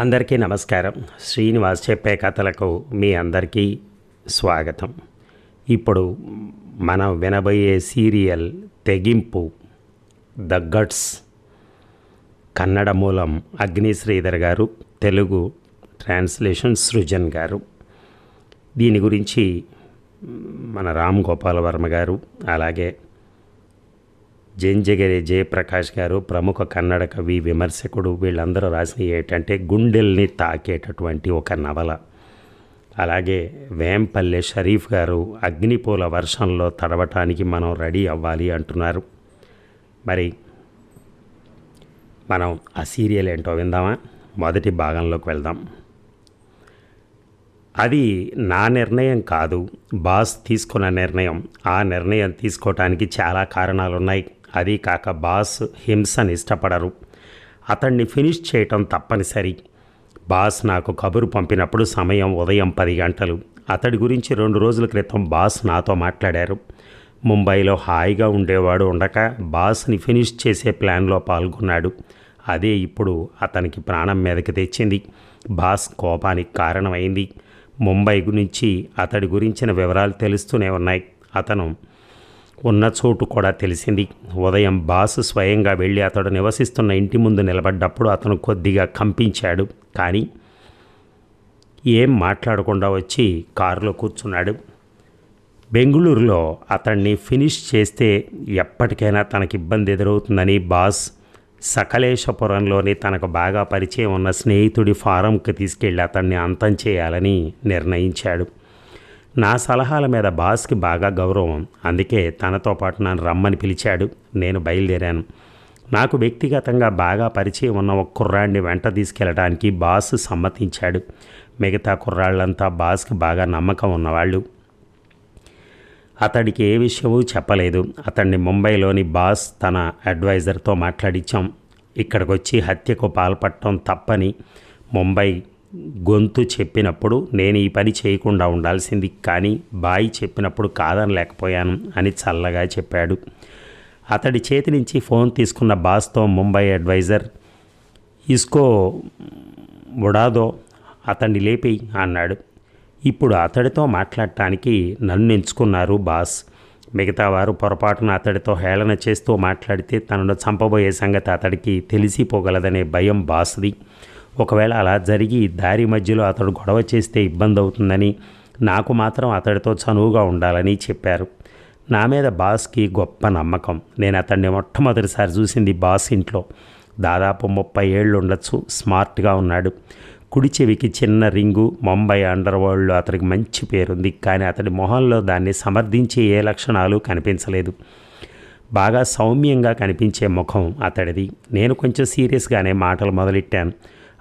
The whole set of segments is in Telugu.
అందరికీ నమస్కారం. శ్రీనివాస్ చెప్పే కథలకు మీ అందరికీ స్వాగతం. ఇప్పుడు మనం వినబోయే సీరియల్ తెగింపు ద గట్స్ కన్నడ మూలం అగ్ని శ్రీధర్ గారు తెలుగు ట్రాన్స్లేషన్ సృజన్ గారు. దీని గురించి మన రామ్ గోపాల్ వర్మ గారు అలాగే జంజగిరి జయప్రకాష్ గారు ప్రముఖ కన్నడ కవి విమర్శకుడు. వీళ్ళందరూ రాసిన ఏంటంటే గుండెల్ని తాకేటటువంటి ఒక నవల. అలాగే వేంపల్లె షరీఫ్ గారు అగ్నిపూల వర్షంలో తడవటానికి మనం రెడీ అవ్వాలి అంటున్నారు. మరి మనం ఆ సీరియల్ ఏంటో విందామా? మొదటి భాగంలోకి వెళ్దాం. అది నా నిర్ణయం కాదు. బాస్ తీసుకున్న నిర్ణయం. ఆ నిర్ణయం తీసుకోవటానికి చాలా కారణాలు ఉన్నాయి అదీ కాక బాస్ హింసని ఇష్టపడరు. అతన్ని ఫినిష్ చేయటం తప్పనిసరి. బాస్ నాకు కబురు పంపినప్పుడు సమయం ఉదయం పది గంటలు. అతడి గురించి రెండు రోజుల క్రితం బాస్ నాతో మాట్లాడారు. ముంబైలో హాయిగా ఉండేవాడు ఉండక బాస్ని ఫినిష్ చేసే ప్లాన్లో పాల్గొన్నాడు. అదే ఇప్పుడు అతనికి ప్రాణం మీదకి తెచ్చింది. బాస్ కోపానికి కారణమైంది. ముంబై గురించి అతడి గురించిన వివరాలు తెలుస్తూనే ఉన్నాయి. అతను ఉన్న చోటు కూడా తెలిసింది. ఉదయం బాస్ స్వయంగా వెళ్ళి అతడు నివసిస్తున్న ఇంటి ముందు నిలబడ్డప్పుడు అతను కొద్దిగా కంపించాడు. కానీ ఏం మాట్లాడకుండా వచ్చి కారులో కూర్చున్నాడు. బెంగుళూరులో అతన్ని ఫినిష్ చేస్తే ఎప్పటికైనా తనకి ఇబ్బంది ఎదురవుతుందని బాస్ సకలేశపురంలోని తనకు బాగా పరిచయం ఉన్న స్నేహితుడి ఫారంకి తీసుకెళ్ళి అతన్ని అంతం చేయాలని నిర్ణయించాడు. నా సలహాల మీద బాస్కి బాగా గౌరవం. అందుకే తనతో పాటు నన్ను రమ్మని పిలిచాడు. నేను బయలుదేరాను. నాకు వ్యక్తిగతంగా బాగా పరిచయం ఉన్న ఒక కుర్రాడిని వెంట తీసుకెళ్ళడానికి బాస్ సమ్మతించాడు. మిగతా కుర్రాళ్ళంతా బాస్కి బాగా నమ్మకం ఉన్నవాళ్ళు. అతడికి ఏ విషయమూ చెప్పలేదు. అతన్ని ముంబైలోని బాస్ తన అడ్వైజర్తో మాట్లాడించాం ఇక్కడికొచ్చి హత్యకు పాల్పడటం తప్పని ముంబై గొంతు చెప్పినప్పుడు నేను ఈ పని చేయకుండా ఉండాల్సింది కానీ బాయి చెప్పినప్పుడు కాదని లేకపోయాను అని చల్లగా చెప్పాడు. అతడి చేతి నుంచి ఫోన్ తీసుకున్న బాస్తో ముంబై అడ్వైజర్ ఇస్కో ఉడాదో అతన్ని లేపి అన్నాడు. ఇప్పుడు అతడితో మాట్లాడటానికి నన్ను ఎంచుకున్నారు బాస్. మిగతా వారు పొరపాటున అతడితో హేళన చేస్తూ మాట్లాడితే తనను చంపబోయే సంగతి అతడికి తెలిసిపోగలదనే భయం బాస్ది. ఒకవేళ అలా జరిగి దారి మధ్యలో అతడు గొడవ చేస్తే ఇబ్బంది అవుతుందని నాకు మాత్రం అతడితో చనువుగా ఉండాలని చెప్పారు. నా మీద బాస్కి గొప్ప నమ్మకం. నేను అతన్ని మొట్టమొదటిసారి చూసింది బాస్ ఇంట్లో. దాదాపు ముప్పై ఏళ్ళు ఉండొచ్చు స్మార్ట్గా ఉన్నాడు. కుడి చెవికి చిన్న రింగు ముంబై అండర్ వరల్డ్లో అతనికి మంచి పేరుంది కానీ అతడి మొహంలో దాన్ని సమర్థించే ఏ లక్షణాలు కనిపించలేదు. బాగా సౌమ్యంగా కనిపించే ముఖం అతడిది. నేను కొంచెం సీరియస్గానే మాటలు మొదలెట్టాను.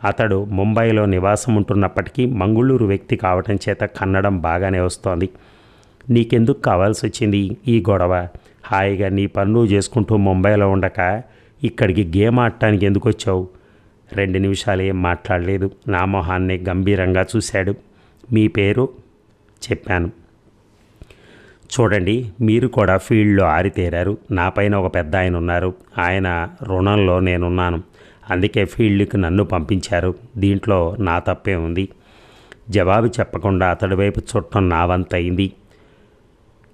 అతడు ముంబైలో నివాసం ఉంటున్నప్పటికీ మంగుళూరు వ్యక్తి కావటం చేత కన్నడం బాగానే వస్తోంది. నీకెందుకు కావాల్సి వచ్చింది ఈ గొడవ? హాయిగా నీ పనులు చేసుకుంటూ ముంబైలో ఉండక ఇక్కడికి గేమ్ ఆడటానికి ఎందుకు వచ్చావు రెండు నిమిషాలు ఏం మాట్లాడలేదు. నా మొహాన్ని గంభీరంగా చూశాడు. మీ పేరు? చెప్పాను. చూడండి మీరు కూడా ఫీల్డ్లో ఆరితేరారు. నా పైన ఒక పెద్ద ఆయన ఉన్నారు ఆయన రుణంలో నేనున్నాను. అందుకే ఫీల్డ్కి నన్ను పంపించారు. దీంట్లో నా తప్పే ఉంది. జవాబు చెప్పకుండా అతడి వైపు చుట్టం నా వంతయింది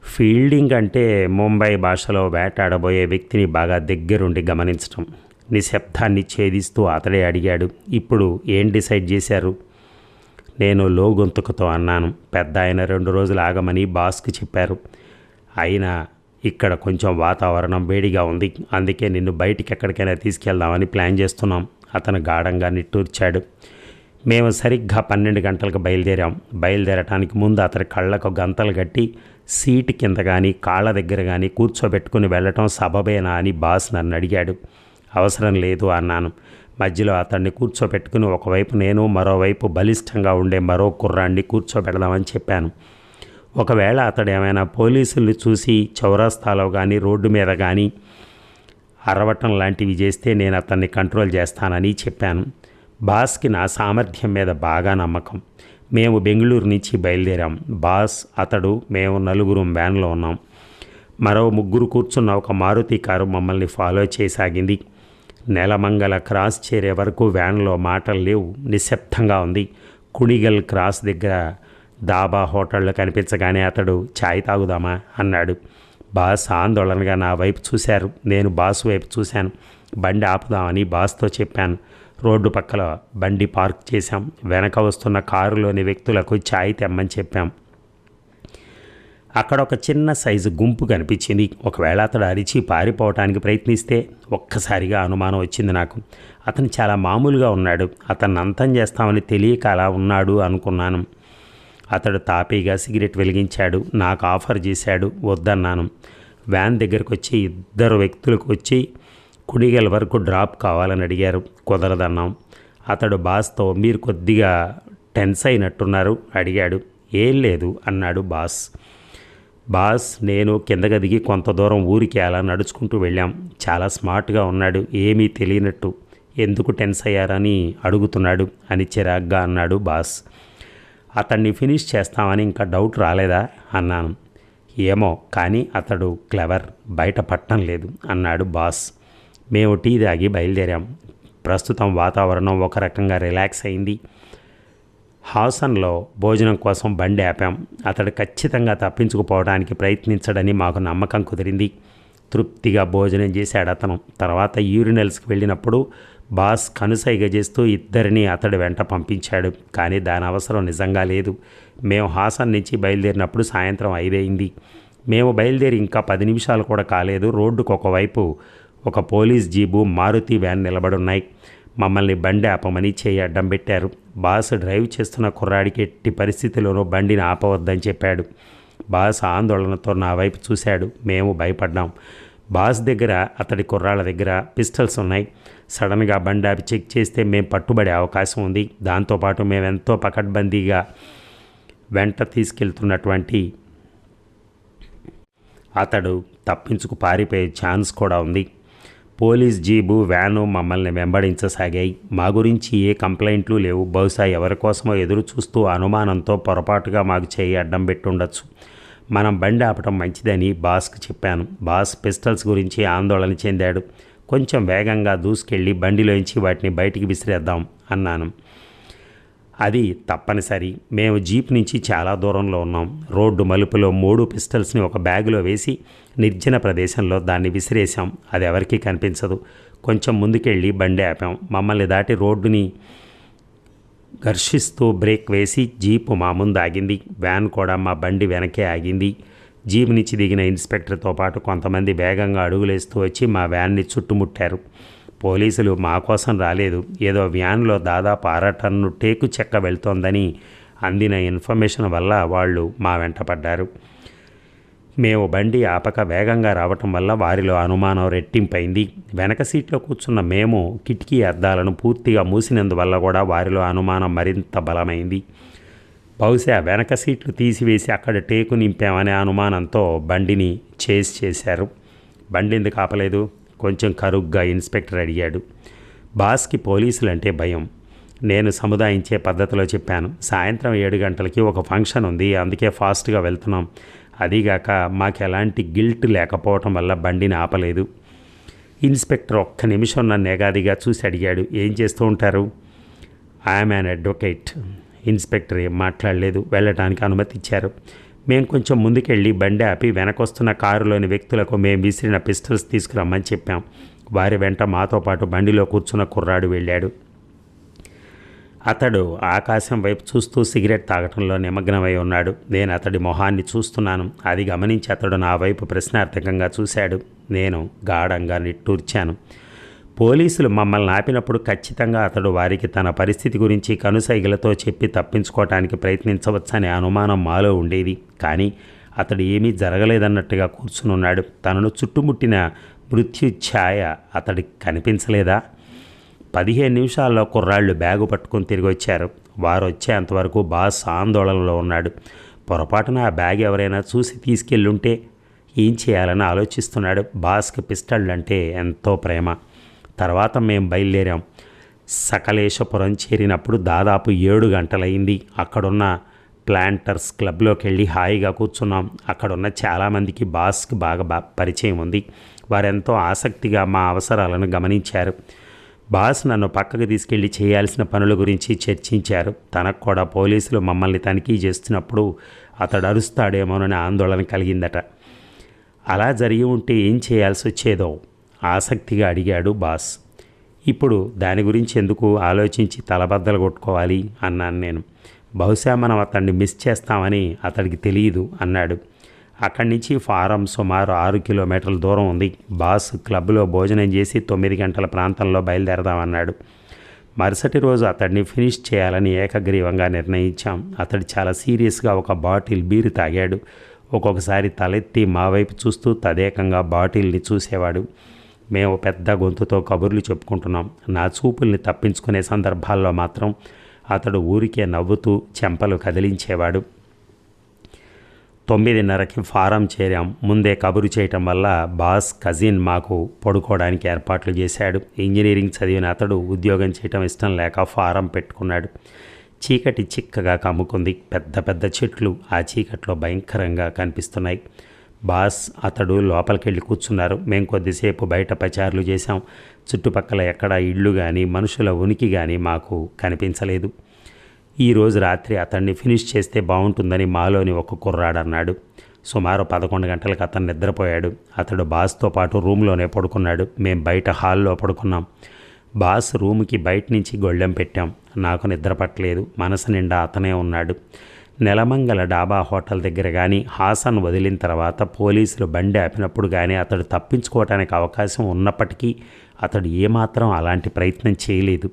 ఫీల్డింగ్ అంటే ముంబై భాషలో వేటాడబోయే వ్యక్తిని బాగా దగ్గరుండి గమనించటం. నిశ్శబ్దాన్ని ఛేదిస్తూ అతడే అడిగాడు. ఇప్పుడు ఏం డిసైడ్ చేశారు? నేను లో గొంతుకుతో అన్నాను. పెద్ద ఆయన రెండు రోజులు ఆగమని బాస్కి చెప్పారు. అయినా ఇక్కడ కొంచెం వాతావరణం వేడిగా ఉంది. అందుకే నిన్ను బయటికి ఎక్కడికైనా తీసుకెళ్దామని ప్లాన్ చేస్తున్నాం. అతను గాఢంగా నిట్టూర్చాడు. మేము సరిగ్గా పన్నెండు గంటలకు బయలుదేరాం. బయలుదేరటానికి ముందు అతని కళ్ళకు గంతలు కట్టి సీటు కింద కానీ కాళ్ళ దగ్గర కానీ కూర్చోబెట్టుకుని వెళ్ళటం సబబేనా అని బాస్ నన్ను అడిగాడు. అవసరం లేదు అన్నాను. మధ్యలో అతన్ని కూర్చోబెట్టుకుని ఒకవైపు నేను మరోవైపు బలిష్టంగా ఉండే మరో కుర్రాన్ని కూర్చోబెడదామని చెప్పాను. ఒకవేళ అతడు ఏమైనా పోలీసుల్ని చూసి చౌరాస్తాలో కానీ రోడ్డు మీద కానీ అరవటం లాంటివి చేస్తే నేను అతన్ని కంట్రోల్ చేస్తానని చెప్పాను. బాస్కి నా సామర్థ్యం మీద బాగా నమ్మకం. మేము బెంగళూరు నుంచి బయలుదేరాం. బాస్ అతడు మేము నలుగురు వ్యాన్లో ఉన్నాం. మరో ముగ్గురు కూర్చున్న ఒక మారుతి కారు మమ్మల్ని ఫాలో చేయసాగింది నెలమంగళ క్రాస్ చేరే వరకు వ్యాన్లో మాటలు లేవు. నిశ్శబ్దంగా ఉంది. కుణిగల్ క్రాస్ దగ్గర దాబా హోటళ్ళు కనిపించగానే అతడు ఛాయ్ తాగుదామా? అన్నాడు. బాస్ ఆందోళనగా నా వైపు చూశారు. నేను బాస్ వైపు చూశాను. బండి ఆపుదామని బాస్తో చెప్పాను. రోడ్డు పక్కల బండి పార్క్ చేశాం. వెనక వస్తున్న కారులోని వ్యక్తులకు ఛాయ్ తెమ్మని చెప్పాం. అక్కడ ఒక చిన్న సైజు గుంపు కనిపించింది. ఒకవేళ అతడు అరిచి పారిపోవటానికి ప్రయత్నిస్తే ఒక్కసారిగా అనుమానం వచ్చింది నాకు. అతను చాలా మామూలుగా ఉన్నాడు. అతన్ని అంతం చేస్తామని తెలియక అలా ఉన్నాడు అనుకున్నాను. అతడు తాపీగా సిగరెట్ వెలిగించాడు. నాకు ఆఫర్ చేశాడు. వద్దన్నాను. వ్యాన్ దగ్గరకు వచ్చి ఇద్దరు వ్యక్తులకు వచ్చి కుడిగల వరకు డ్రాప్ కావాలని అడిగారు. కుదరదన్నాం. అతడు బాస్తో మీరు కొద్దిగా టెన్స్ అయినట్టున్నారు అడిగాడు. ఏం లేదు అన్నాడు బాస్. బాస్ నేను కిందకి దిగి కొంత దూరం ఊరికి అలా నడుచుకుంటూ వెళ్ళాం. చాలా స్మార్ట్గా ఉన్నాడు. ఏమీ తెలియనట్టు. ఎందుకు టెన్స్ అయ్యారని అడుగుతున్నాడు అని చిరాగ్గా అన్నాడు బాస్. అతన్ని ఫినిష్ చేస్తామని ఇంకా డౌట్ రాలేదా? అన్నాను. ఏమో కానీ అతడు క్లెవర్ బయట పట్టం లేదు అన్నాడు బాస్. మేము టీ తాగి బయలుదేరాం. ప్రస్తుతం వాతావరణం ఒక రకంగా రిలాక్స్ అయింది. హాసన్లో భోజనం కోసం బండి ఆపాం. అతడు ఖచ్చితంగా తప్పించుకుపోవడానికి ప్రయత్నించడని మాకు నమ్మకం కుదిరింది. తృప్తిగా భోజనం చేశాడు అతను. తర్వాత యూరినల్స్కి వెళ్ళినప్పుడు బాస్ కనుసైగ చేస్తూ ఇద్దరిని అతడి వెంట పంపించాడు. కానీ దాని అవసరం నిజంగా లేదు. మేము హాసన్ నుంచి బయలుదేరినప్పుడు సాయంత్రం ఐదయింది. మేము బయలుదేరి ఇంకా పది నిమిషాలు కూడా కాలేదు. రోడ్డుకు ఒకవైపు ఒక పోలీస్ జీబు మారుతి వ్యాన్ నిలబడున్నాయి. మమ్మల్ని బండి ఆపమని చేయి అడ్డం పెట్టారు. బాస్ డ్రైవ్ చేస్తున్న కుర్రాడికి ఎట్టి పరిస్థితిలోనూ బండిని ఆపవద్దని చెప్పాడు. బాస్ ఆందోళనతో నా వైపు చూశాడు. మేము భయపడ్డాం. బాస్ దగ్గర అతడి కుర్రాళ్ళ దగ్గర పిస్టల్స్ ఉన్నాయి. సడన్గా బండి చెక్ చేస్తే మేము పట్టుబడే అవకాశం ఉంది. దాంతోపాటు మేము ఎంతో పకడ్బందీగా వెంట తీసుకెళ్తున్నటువంటి అతడు తప్పించుకు పారిపోయే ఛాన్స్ కూడా ఉంది. పోలీస్ జీబు వ్యాను మమ్మల్ని వెంబడించసాగాయి. మా గురించి ఏ కంప్లైంట్లు లేవు. బహుశా ఎవరి కోసమో ఎదురు చూస్తూ అనుమానంతో పొరపాటుగా మాకు చేయి అడ్డం పెట్టుండొచ్చు. మనం బండి ఆపటం మంచిదని బాస్కు చెప్పాను. బాస్ పిస్టల్స్ గురించి ఆందోళన చెందాడు. కొంచెం వేగంగా దూసుకెళ్ళి బండిలోంచి వాటిని బయటికి విసిరేద్దాం అన్నాను. అది తప్పనిసరి. మేము జీప్ నుంచి చాలా దూరంలో ఉన్నాం. రోడ్డు మలుపులో మూడు పిస్టల్స్ని ఒక బ్యాగులో వేసి నిర్జన ప్రదేశంలో దాన్ని విసిరేసాం అది ఎవరికీ కనిపించదు. కొంచెం ముందుకెళ్ళి బండి ఆపాం. మమ్మల్ని దాటి రోడ్డుని ఘర్షిస్తూ బ్రేక్ వేసి జీపు మా ముందు ఆగింది వ్యాన్ కూడా మా బండి వెనకే ఆగింది. జీప్ నుంచి దిగిన ఇన్స్పెక్టర్తో పాటు కొంతమంది వేగంగా అడుగులేస్తూ వచ్చి మా వ్యాన్ని చుట్టుముట్టారు. పోలీసులు మా కోసం రాలేదు. ఏదో వ్యాన్లో దాదాపు అర టన్ను టేకు చెక్క వెళ్తోందని అందిన ఇన్ఫర్మేషన్ వల్ల వాళ్ళు మా వెంట పడ్డారు. మేము బండి ఆపక వేగంగా రావటం వల్ల వారిలో అనుమానం రెట్టింపైంది. వెనక సీట్లో కూర్చున్న మేము కిటికీ అద్దాలను పూర్తిగా మూసినందువల్ల కూడా వారిలో అనుమానం మరింత బలమైంది. బహుశా వెనక సీట్లు తీసివేసి అక్కడ టేకు నింపామనే అనుమానంతో బండిని చేసి చేశారు. బండి ఎందుకు ఆపలేదు? కొంచెం కరుగ్గా ఇన్స్పెక్టర్ అడిగాడు. బాస్కి పోలీసులంటే భయం. నేను సముదాయించే పద్ధతిలో చెప్పాను. సాయంత్రం ఏడు గంటలకి ఒక ఫంక్షన్ ఉంది. అందుకే ఫాస్ట్గా వెళ్తున్నాం. అదీగాక మాకు ఎలాంటి గిల్ట్ లేకపోవటం వల్ల బండిని ఆపలేదు. ఇన్స్పెక్టర్ ఒక్క నిమిషం నన్ను ఎగాదిగా చూసి అడిగాడు ఏం చేస్తూ ఉంటారు? I'm an advocate. ఇన్స్పెక్టర్ ఏం మాట్లాడలేదు వెళ్ళటానికి అనుమతి ఇచ్చారు. మేము కొంచెం ముందుకెళ్ళి బండి ఆపి వెనకొస్తున్న కారులోని వ్యక్తులకు మేము విసిరిన పిస్టల్స్ తీసుకురమ్మని చెప్పాం. వారి వెంట మాతో పాటు బండిలో కూర్చున్న కుర్రాడు వెళ్ళాడు. అతడు ఆకాశం వైపు చూస్తూ సిగరెట్ తాగటంలో నిమగ్నమై ఉన్నాడు. నేను అతడి మొహాన్ని చూస్తున్నాను. అది గమనించి అతడు నా వైపు ప్రశ్నార్థకంగా చూశాడు. నేను గాఢంగా నిట్టూర్చాను. పోలీసులు మమ్మల్ని ఆపినప్పుడు ఖచ్చితంగా అతడు వారికి తన పరిస్థితి గురించి కనుసైగలతో చెప్పి తప్పించుకోవటానికి ప్రయత్నించవచ్చనే అనుమానం మాలో ఉండేది. కానీ అతడు ఏమీ జరగలేదన్నట్టుగా కూర్చునున్నాడు. తనను చుట్టుముట్టిన మృత్యు ఛాయ అతడికి కనిపించలేదా? పదిహేను నిమిషాల్లో కుర్రాళ్ళు బ్యాగు పట్టుకొని తిరిగి వచ్చారు వారు వచ్చేంతవరకు బాస్ ఆందోళనలో ఉన్నాడు. పొరపాటున ఆ బ్యాగ్ ఎవరైనా చూసి తీసుకెళ్ళుంటే ఏం చేయాలని ఆలోచిస్తున్నాడు. బాస్కి పిస్టళ్ళు అంటే ఎంతో ప్రేమ. తర్వాత మేము బయలుదేరాం. సకలేశపురం చేరినప్పుడు దాదాపు ఏడు గంటలైంది అక్కడున్న ప్లాంటర్స్ క్లబ్లోకి వెళ్ళి హాయిగా కూర్చున్నాం. అక్కడున్న చాలామందికి బాస్కి బాగా బా పరిచయం ఉంది. వారెంతో ఆసక్తిగా మా అవసరాలను గమనించారు. బాస్ నన్ను పక్కకు తీసుకెళ్ళి చేయాల్సిన పనుల గురించి చర్చించారు. తనకు కూడా పోలీసులు మమ్మల్ని తనిఖీ చేస్తున్నప్పుడు అతడు అరుస్తాడేమోనని ఆందోళన కలిగిందట. అలా జరిగి ఉంటే ఏం చేయాల్సి వచ్చేదో? ఆసక్తిగా అడిగాడు బాస్. ఇప్పుడు దాని గురించి ఎందుకు ఆలోచించి తలబద్దలు కొట్టుకోవాలి? అన్నాను నేను. బహుశా మనం అతన్ని మిస్ చేస్తామని అతడికి తెలియదు అన్నాడు. అక్కడి నుంచి ఫారం సుమారు ఆరు కిలోమీటర్ల దూరం ఉంది. బాస్ క్లబ్లో భోజనం చేసి తొమ్మిది గంటల ప్రాంతంలో బయలుదేరదామన్నాడు. మరుసటి రోజు అతడిని ఫినిష్ చేయాలని ఏకగ్రీవంగా నిర్ణయించాం. అతడు చాలా సీరియస్గా ఒక బాటిల్ బీరు తాగాడు. ఒక్కొక్కసారి తలెత్తి మా వైపు చూస్తూ తదేకంగా బాటిల్ని చూసేవాడు. మేము పెద్ద గొంతుతో కబుర్లు చెప్పుకుంటున్నాం. నా చూపుల్ని తప్పించుకునే సందర్భాల్లో మాత్రం అతడు ఊరికే నవ్వుతూ చెంపలు కదిలించేవాడు. తొమ్మిదిన్నరకి ఫారం చేరాం. ముందే కబురు చేయటం వల్ల బాస్ కజిన్ మాకు పడుకోవడానికి ఏర్పాట్లు చేశాడు. ఇంజనీరింగ్ చదివిన అతడు ఉద్యోగం చేయటం ఇష్టం లేక ఫారం పెట్టుకున్నాడు. చీకటి చిక్కగా కమ్ముకుంది. పెద్ద పెద్ద చెట్లు ఆ చీకట్లో భయంకరంగా కనిపిస్తున్నాయి. బాస్ అతడు లోపలికెళ్ళి కూర్చున్నారు. మేము కొద్దిసేపు బయట పచారులు చేశాం. చుట్టుపక్కల ఎక్కడ ఇళ్ళు కానీ మనుషుల ఉనికి కానీ మాకు కనిపించలేదు. ఈరోజు రాత్రి అతన్ని ఫినిష్ చేస్తే బాగుంటుందని మాలోని ఒక కుర్రాడు అన్నాడు. సుమారు పదకొండు గంటలకు అతను నిద్రపోయాడు. అతడు బాస్తో పాటు రూమ్లోనే పడుకున్నాడు. మేం బయట హాల్లో పడుకున్నాం. బాస్ రూమ్కి బయట నుంచి గొళ్ళెం పెట్టాం. నాకు నిద్ర పట్టలేదు. మనసు నిండా అతనే ఉన్నాడు. నెలమంగల డాబా హోటల్ దగ్గర కానీ హాసన్ వదిలిన తర్వాత పోలీసులు బండి ఆపినప్పుడు కానీ అతడు తప్పించుకోవటానికి అవకాశం ఉన్నప్పటికీ అతడు ఏమాత్రం అలాంటి ప్రయత్నం చేయలేదు.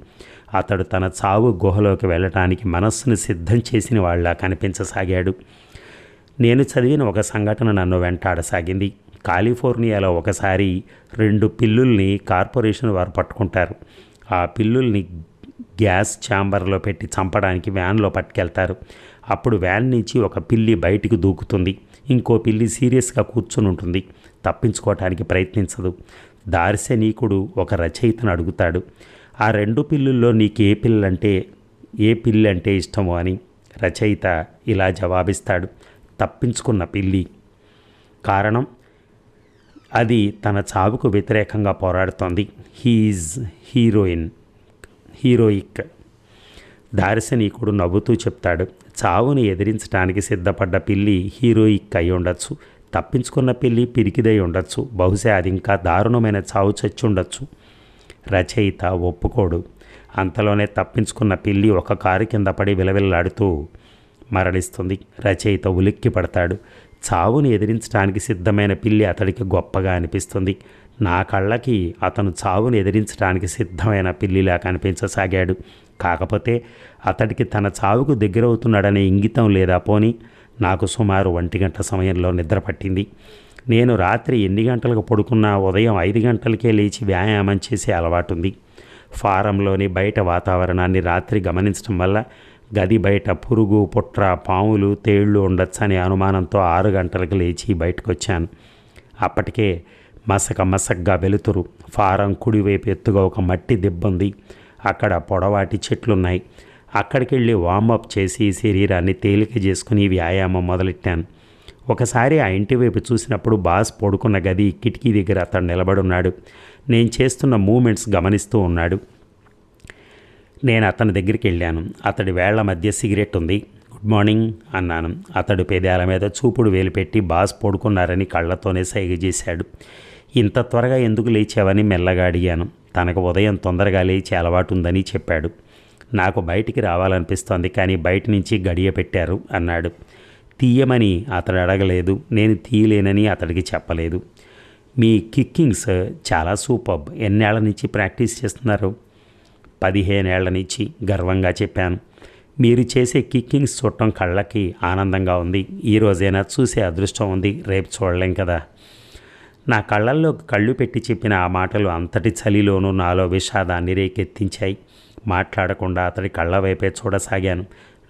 అతడు తన చావు గుహలోకి వెళ్ళటానికి మనస్సును సిద్ధం చేసిన వాళ్ళ కనిపించసాగాడు. నేను చదివిన ఒక సంఘటన నన్ను వెంటాడసాగింది. కాలిఫోర్నియాలో ఒకసారి రెండు పిల్లుల్ని కార్పొరేషన్ వారు పట్టుకుంటారు. ఆ పిల్లుల్ని గ్యాస్ ఛాంబర్లో పెట్టి చంపడానికి వ్యాన్లో పట్టుకెళ్తారు. అప్పుడు వ్యాన్ నుంచి ఒక పిల్లి బయటికి దూకుతుంది. ఇంకో పిల్లి సీరియస్గా కూర్చుని ఉంటుంది. తప్పించుకోవటానికి ప్రయత్నించదు. దార్శనీకుడు ఒక రచయితను అడుగుతాడు. ఆ రెండు పిల్లుల్లో నీకు ఏ పిల్లంటే ఏ పిల్లి అంటే ఇష్టమో అని రచయిత ఇలా జవాబిస్తాడు. తప్పించుకున్న పిల్లి. కారణం? అది తన చావుకు వ్యతిరేకంగా పోరాడుతోంది. హీఈజ్ హీరోయిన్ హీరోయిక్ దార్శనీకుడు నవ్వుతూ చెప్తాడు. చావుని ఎదిరించడానికి సిద్ధపడ్డ పిల్లి హీరోయిక్ అయి ఉండొచ్చు. తప్పించుకున్న పిల్లి పిరికిదై ఉండొచ్చు. బహుశా అది ఇంకా దారుణమైన చావు చచ్చి ఉండొచ్చు. రచయిత ఒప్పుకోడు. అంతలోనే తప్పించుకున్న పిల్లి ఒక కారు కింద పడి విలవిల్లాడుతూ మరణిస్తుంది. రచయిత ఉలిక్కి పడతాడు. చావుని ఎదిరించడానికి సిద్ధమైన పిల్లి అతడికి గొప్పగా అనిపిస్తుంది. నా కళ్ళకి అతను చావును ఎదిరించడానికి సిద్ధమైన పిల్లిలా కనిపించసాగాడు కాకపోతే అతడికి తన చావుకు దగ్గరవుతున్నాడనే ఇంగితం లేదా పోని నాకు సుమారు ఒంటి గంట సమయంలో నిద్ర పట్టింది. నేను రాత్రి ఎన్ని గంటలకు పడుకున్నా ఉదయం ఐదు గంటలకే లేచి వ్యాయామం చేసే అలవాటుంది. ఫారంలోని బయట వాతావరణాన్ని రాత్రి గమనించడం వల్ల గది బయట పురుగు పుట్ర పాములు తేళ్ళు ఉండొచ్చని అనుమానంతో ఆరు గంటలకు లేచి బయటకు వచ్చాను అప్పటికే మసక మసగ్గా వెలుతురు. ఫారం కుడివైపు ఎత్తుగా ఒక మట్టి దిబ్బంది. అక్కడ పొడవాటి చెట్లున్నాయి. అక్కడికి వెళ్ళి వార్మప్ చేసి శరీరాన్ని తేలిక చేసుకుని వ్యాయామం మొదలెట్టాను. ఒకసారి ఆ ఇంటి వైపు చూసినప్పుడు బాస్ పడుకున్న గది కిటికీ దగ్గర అతను నిలబడున్నాడు నేను చేస్తున్న మూమెంట్స్ గమనిస్తూ ఉన్నాడు. నేను అతని దగ్గరికి వెళ్ళాను. అతడి వేళ్ళ మధ్య సిగరెట్ ఉంది. గుడ్ మార్నింగ్ అన్నాను. అతడు పెదాల మీద చూపుడు వేలు పెట్టి బాస్ పడుకున్నారని కళ్ళతోనే సైగ చేశాడు. ఇంత త్వరగా ఎందుకు లేచావని మెల్లగా అడిగాను. తనకు ఉదయం తొందరగా లేచి అలవాటు ఉందని చెప్పాడు. నాకు బయటికి రావాలనిపిస్తోంది కానీ బయట నుంచి గడియ పెట్టారు అన్నాడు. తీయమని అతడు అడగలేదు. నేను తీయలేనని అతడికి చెప్పలేదు. మీ కిక్కింగ్స్ చాలా సూపర్. ఎన్నేళ్ళ నుంచి ప్రాక్టీస్ చేస్తున్నారు? పదిహేనేళ్ళ నుంచి గర్వంగా చెప్పాను. మీరు చేసే కిక్కింగ్స్ చూడటం కళ్ళకి ఆనందంగా ఉంది. ఈ చూసే అదృష్టం ఉంది. రేపు చూడలేం కదా. నా కళ్ళల్లో కళ్ళు పెట్టి చెప్పిన ఆ మాటలు అంతటి చలిలోనూ నాలో విషాదాన్ని రేకెత్తించాయి. మాట్లాడకుండా అతడి కళ్ళ వైపే చూడసాగాను.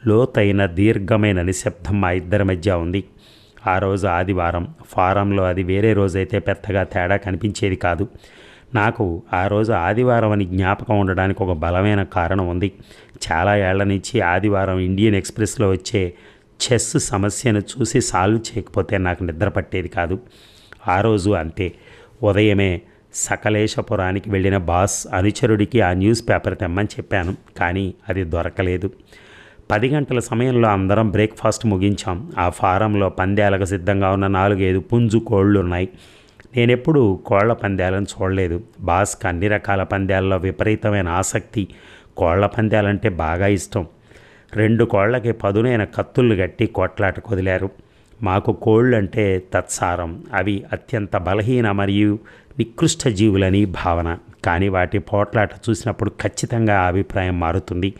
లోతైన దీర్ఘమైన నిశ్శబ్దం మా ఇద్దరి మధ్య ఉంది. ఆ రోజు ఆదివారం ఫారంలో అది వేరే రోజైతే పెద్దగా తేడా కనిపించేది కాదు. నాకు ఆ రోజు ఆదివారం అని జ్ఞాపకం ఉండడానికి ఒక బలమైన కారణం ఉంది. చాలా ఏళ్ళ నుంచి ఆదివారం ఇండియన్ ఎక్స్ప్రెస్లో వచ్చే చెస్ సమస్యను చూసి సాల్వ్ చేయకపోతే నాకు నిద్ర పట్టేది కాదు. ఆ రోజు అంతే. ఉదయమే సకలేశపురానికి వెళ్ళిన బాస్ అనుచరుడికి ఆ న్యూస్ పేపర్ తెమ్మని చెప్పాను కానీ అది దొరకలేదు. పది గంటల సమయంలో అందరం బ్రేక్ఫాస్ట్ ముగించాం. ఆ ఫారంలో పందేలకు సిద్ధంగా ఉన్న నాలుగైదు పుంజు కోళ్ళు ఉన్నాయి నేనెప్పుడు కోళ్ళ పందాలను చూడలేదు. బాస్కి అన్ని రకాల పందాల్లో విపరీతమైన ఆసక్తి. కోళ్ళ పందాలంటే బాగా ఇష్టం. రెండు కోళ్ళకి పదునైన కత్తులు కట్టి కొట్లాట కొదిలారు. మాకు కోళ్ళు అంటే తత్సారం. అవి అత్యంత బలహీన మరియు నికృష్ట జీవులని భావన. కానీ వాటి పోట్లాట చూసినప్పుడు ఖచ్చితంగా అభిప్రాయం మారుతుంది.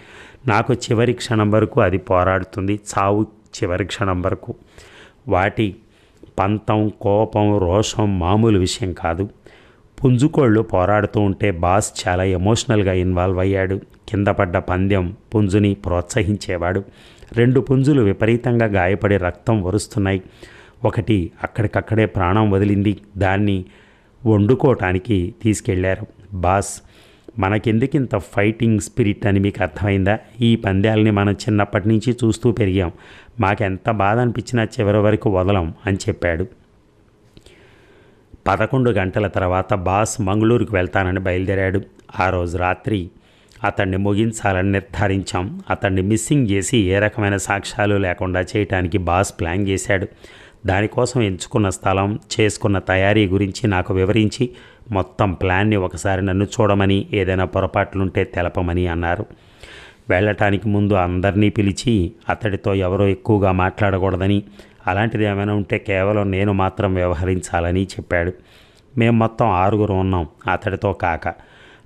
నాకు చివరి క్షణం వరకు అది పోరాడుతుంది. చావు చివరి క్షణం వరకు. వాటి పంతం కోపం రోషం మామూలు విషయం కాదు. పుంజుకోళ్ళు పోరాడుతూ ఉంటే బాస్ చాలా ఎమోషనల్గా ఇన్వాల్వ్ అయ్యాడు. కింద పడ్డ పందెం పుంజుని ప్రోత్సహించేవాడు. రెండు పుంజులు విపరీతంగా గాయపడి రక్తం వరుస్తున్నాయి ఒకటి అక్కడికక్కడే ప్రాణం వదిలింది. దాన్ని వండుకోవటానికి తీసుకెళ్ళారు. బాస్ మనకెందుకింత ఫైటింగ్ స్పిరిట్ అని మీకు అర్థమైందా? ఈ పందాలని మనం చిన్నప్పటి నుంచి చూస్తూ పెరిగాం. మాకెంత బాధ అనిపించినా చివరి వరకు వదలం అని చెప్పాడు. పదకొండు గంటల తర్వాత బాస్ మంగళూరుకు వెళ్తానని బయలుదేరాడు. ఆ రోజు రాత్రి అతన్ని ముగించాలని నిర్ధారించాం. అతన్ని మిస్సింగ్ చేసి ఏ రకమైన సాక్ష్యాలు లేకుండా చేయటానికి బాస్ ప్లాన్ చేశాడు. దానికోసం ఎంచుకున్న స్థలం చేసుకున్న తయారీ గురించి నాకు వివరించి మొత్తం ప్లాన్ని ఒకసారి నన్ను చూడమని ఏదైనా పొరపాట్లుంటే తెలపమని అన్నారు. వెళ్ళటానికి ముందు అందరినీ పిలిచి అతడితో ఎవరో ఎక్కువగా మాట్లాడకూడదని అలాంటిది ఏమైనా ఉంటే కేవలం నేను మాత్రం వ్యవహరించాలని చెప్పాడు. మేము మొత్తం ఆరుగురు ఉన్నాం అతడితో కాక.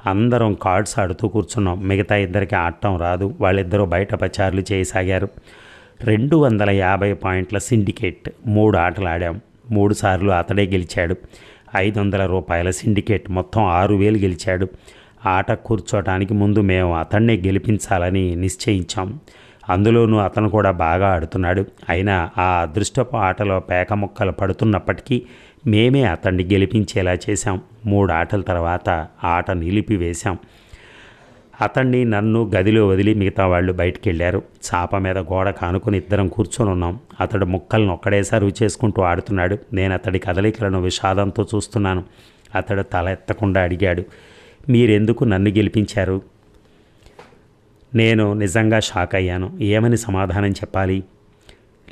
అందరం కార్డ్స్ ఆడుతూ కూర్చున్నాం. మిగతా ఇద్దరికి ఆడటం రాదు. వాళ్ళిద్దరూ బయట పచారులు చేయసాగారు. రెండు వందల యాభై పాయింట్ల సిండికేట్ మూడు ఆటలు ఆడాం. మూడు సార్లు అతడే గెలిచాడు. ఐదు వందల రూపాయల సిండికేట్ మొత్తం ఆరు వేలు గెలిచాడు. ఆట కూర్చోటానికి ముందు మేము అతన్నే గెలిపించాలని నిశ్చయించాం. అందులోనూ అతను కూడా బాగా ఆడుతున్నాడు. అయినా ఆ అదృష్టపు ఆటలో పేక ముక్కలు పడుతున్నప్పటికీ మేమే అతన్ని గెలిపించేలా చేశాం. మూడు ఆటల తర్వాత ఆట నిలిపివేశాం. అతన్ని నన్ను గదిలో వదిలి మిగతా వాళ్ళు బయటికి వెళ్ళారు చాప మీద గోడ కానుకొని ఇద్దరం కూర్చొని ఉన్నాం. అతడు ముక్కలను ఒక్కడేసారి చేసుకుంటూ ఆడుతున్నాడు. నేను అతడి కదలికలను విషాదంతో చూస్తున్నాను. అతడు తల ఎత్తకుండా అడిగాడు మీరెందుకు నన్ను గెలిపించారు? నేను నిజంగా షాక్ అయ్యాను. ఏమని సమాధానం చెప్పాలి?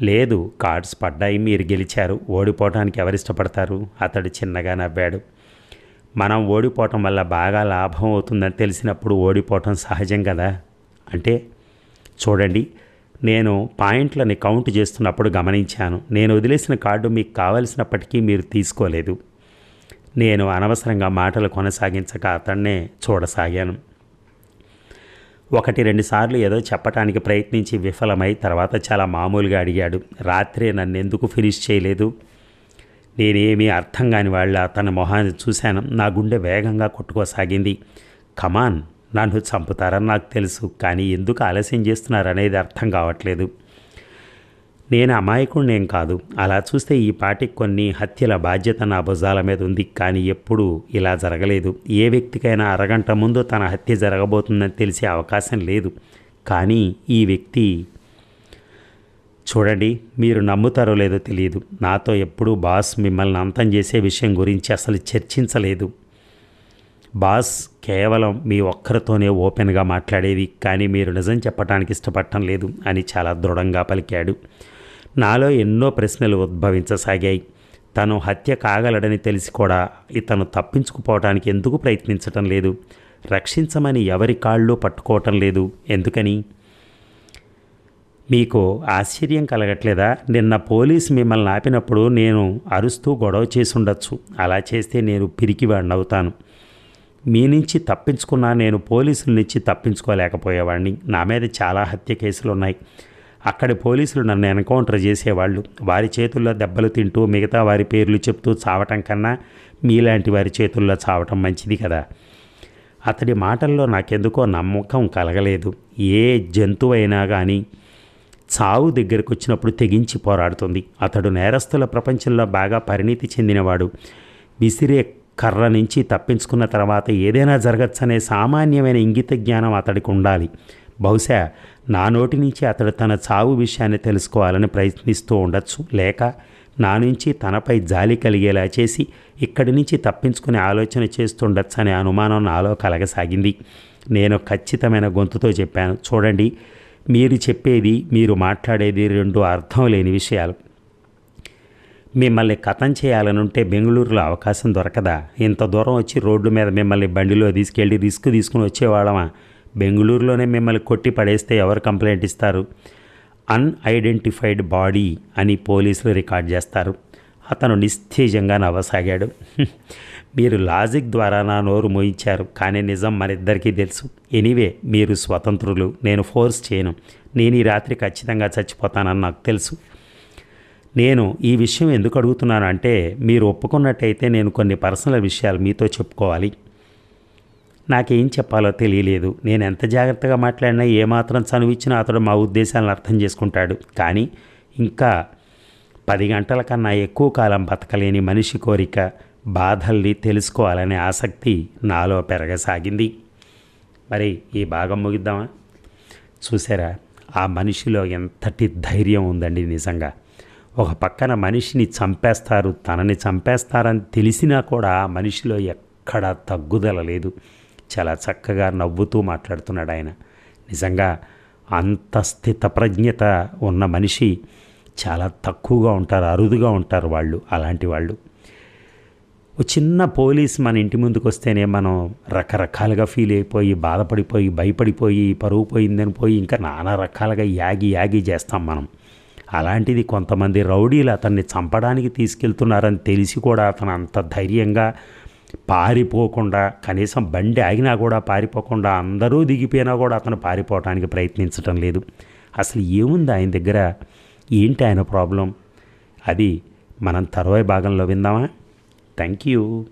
లేదు కార్డ్స్ పడ్డాయి మీరు గెలిచారు. ఓడిపోవటానికి ఎవరిష్టపడతారు? అతడు చిన్నగా నవ్వాడు. మనం ఓడిపోవటం వల్ల బాగా లాభం అవుతుందని తెలిసినప్పుడు ఓడిపోవటం సహజం కదా? అంటే చూడండి నేను పాయింట్లని కౌంట్ చేస్తున్నప్పుడు గమనించాను. నేను వదిలేసిన కార్డు మీకు కావలసినప్పటికీ మీరు తీసుకోలేదు. నేను అనవసరంగా మాటలు కొనసాగించక అతన్నే చూడసాగాను. ఒకటి రెండుసార్లు ఏదో చెప్పటానికి ప్రయత్నించి విఫలమై తర్వాత చాలా మామూలుగా అడిగాడు. రాత్రే నన్ను ఎందుకు ఫినిష్ చేయలేదు? నేనేమీ అర్థం కాని వాళ్ళ తన మొహాన్ని చూశాను. నా గుండె వేగంగా కొట్టుకోసాగింది. కమాన్ నన్ను చంపుతారని నాకు తెలుసు కానీ ఎందుకు ఆలస్యం చేస్తున్నారనేది అర్థం కావట్లేదు. నేను అమాయకుడినేం కాదు. అలా చూస్తే ఈ పాటికి కొన్ని హత్యల బాధ్యత నా భుజాల మీద ఉంది కానీ ఎప్పుడూ ఇలా జరగలేదు. ఏ వ్యక్తికైనా అరగంట ముందు తన హత్య జరగబోతుందని తెలిసే అవకాశం లేదు. కానీ ఈ వ్యక్తి చూడండి మీరు నమ్ముతారో లేదో తెలియదు. నాతో ఎప్పుడూ బాస్ మిమ్మల్ని అంతం చేసే విషయం గురించి అసలు చర్చించలేదు. బాస్ కేవలం మీ ఒక్కరితోనే ఓపెన్గా మాట్లాడేది కానీ మీరు నిజం చెప్పడానికి ఇష్టపడటం లేదు అని చాలా దృఢంగా పలికాడు. నాలో ఎన్నో ప్రశ్నలు ఉద్భవించసాగాయి. తను హత్య కాగలడని తెలిసి కూడా ఇతను తప్పించుకుపోవటానికి ఎందుకు ప్రయత్నించటం లేదు? రక్షించమని ఎవరి కాళ్ళు పట్టుకోవటం లేదు. ఎందుకని? మీకు ఆశ్చర్యం కలగట్లేదా? నిన్న పోలీస్ మిమ్మల్ని ఆపినప్పుడు నేను అరుస్తూ గొడవ చేసి ఉండొచ్చు అలా చేస్తే నేను పిరికివాడిని అవుతాను మీ నుంచి తప్పించుకున్నా నేను పోలీసుల నుంచి తప్పించుకోలేకపోయేవాడిని నా మీద చాలా హత్య కేసులు ఉన్నాయి అక్కడి పోలీసులు నన్ను ఎన్కౌంటర్ చేసేవాళ్ళు. వారి చేతుల్లో దెబ్బలు తింటూ మిగతా వారి పేర్లు చెప్తూ చావటం కన్నా మీలాంటి వారి చేతుల్లో చావటం మంచిది కదా. అతడి మాటల్లో నాకెందుకో నమ్మకం కలగలేదు. ఏ జంతువైనా కానీ చావు దగ్గరకు వచ్చినప్పుడు తెగించి పోరాడుతుంది. అతడు నేరస్తుల ప్రపంచంలో బాగా పరిణితి చెందినవాడు. విసిరే కర్ర నుంచి తప్పించుకున్న తర్వాత ఏదైనా జరగచ్చనే సామాన్యమైన ఇంగిత జ్ఞానం అతడికి ఉండాలి బహుశా నా నోటి నుంచి అతడు తన చావు విషయాన్ని తెలుసుకోవాలని ప్రయత్నిస్తూ ఉండొచ్చు. లేక నా నుంచి తనపై జాలి కలిగేలా చేసి ఇక్కడి నుంచి తప్పించుకునే ఆలోచన చేస్తుండొచ్చనే అనుమానం నాలో కలగసాగింది. నేను ఖచ్చితమైన గొంతుతో చెప్పాను. చూడండి మీరు చెప్పేది మీరు మాట్లాడేది రెండు అర్థం లేని విషయాలు. మిమ్మల్ని కథం చేయాలనుంటే బెంగళూరులో అవకాశం దొరకదా? ఇంత దూరం వచ్చి రోడ్డు మీద మిమ్మల్ని బండిలో తీసుకెళ్ళి రిస్క్ తీసుకుని వచ్చేవాళ్ళమా? బెంగళూరులోనే మిమ్మల్ని కొట్టి పడేస్తే ఎవరు కంప్లైంట్ ఇస్తారు? అన్ఐడెంటిఫైడ్ బాడీ అని పోలీసులు రికార్డ్ చేస్తారు. అతను నిస్తేజంగా నవ్వసాగాడు. మీరు లాజిక్ ద్వారా నా నోరు మోయించారు కానీ నిజం మనిద్దరికీ తెలుసు. ఎనీవే మీరు స్వతంత్రులు. నేను ఫోర్స్ చేయను. నేను ఈ రాత్రి ఖచ్చితంగా చచ్చిపోతానని నాకు తెలుసు. నేను ఈ విషయం ఎందుకు అడుగుతున్నాను అంటే మీరు ఒప్పుకున్నట్టయితే నేను కొన్ని పర్సనల్ విషయాలు మీతో చెప్పుకోవాలి. నాకేం చెప్పాలో తెలియలేదు. నేను ఎంత జాగ్రత్తగా మాట్లాడినా ఏమాత్రం చనువిచ్చినా అతడు మా ఉద్దేశాలను అర్థం చేసుకుంటాడు. కానీ ఇంకా పది గంటల కన్నా ఎక్కువ కాలం బతకలేని మనిషి కోరిక బాధల్ని తెలుసుకోవాలనే ఆసక్తి నాలో పెరగసాగింది. మరి ఈ భాగం ముగిద్దామా? చూసారా ఆ మనిషిలో ఎంతటి ధైర్యం ఉందండి నిజంగా. ఒక పక్కన మనిషిని చంపేస్తారు తనని చంపేస్తారని తెలిసినా కూడా ఆ మనిషిలో ఎక్కడా తగ్గుదల లేదు. చాలా చక్కగా నవ్వుతూ మాట్లాడుతున్నాడు ఆయన. నిజంగా అంత స్థితప్రజ్ఞత ఉన్న మనిషి చాలా తక్కువగా ఉంటారు అరుదుగా ఉంటారు వాళ్ళు అలాంటి వాళ్ళు. ఓ చిన్న పోలీస్ మన ఇంటి ముందుకు వస్తేనే మనం రకరకాలుగా ఫీల్ అయిపోయి బాధపడిపోయి భయపడిపోయి పరువు పోయిందని పోయి ఇంకా నానా రకాలుగా యాగి యాగి చేస్తాం మనం. అలాంటిది కొంతమంది రౌడీలు అతన్ని చంపడానికి తీసుకెళ్తున్నారని తెలిసి కూడా అతను అంత ధైర్యంగా పారిపోకుండా కనీసం బండి ఆగినా కూడా పారిపోకుండా అందరూ దిగిపోయినా కూడా అతను పారిపోవడానికి ప్రయత్నించటం లేదు. అసలు ఏముంది ఆయన దగ్గర? ఏంటి ఆయన ప్రాబ్లం? అది మనం తర్వాయి భాగంలో విందామా? Thank you.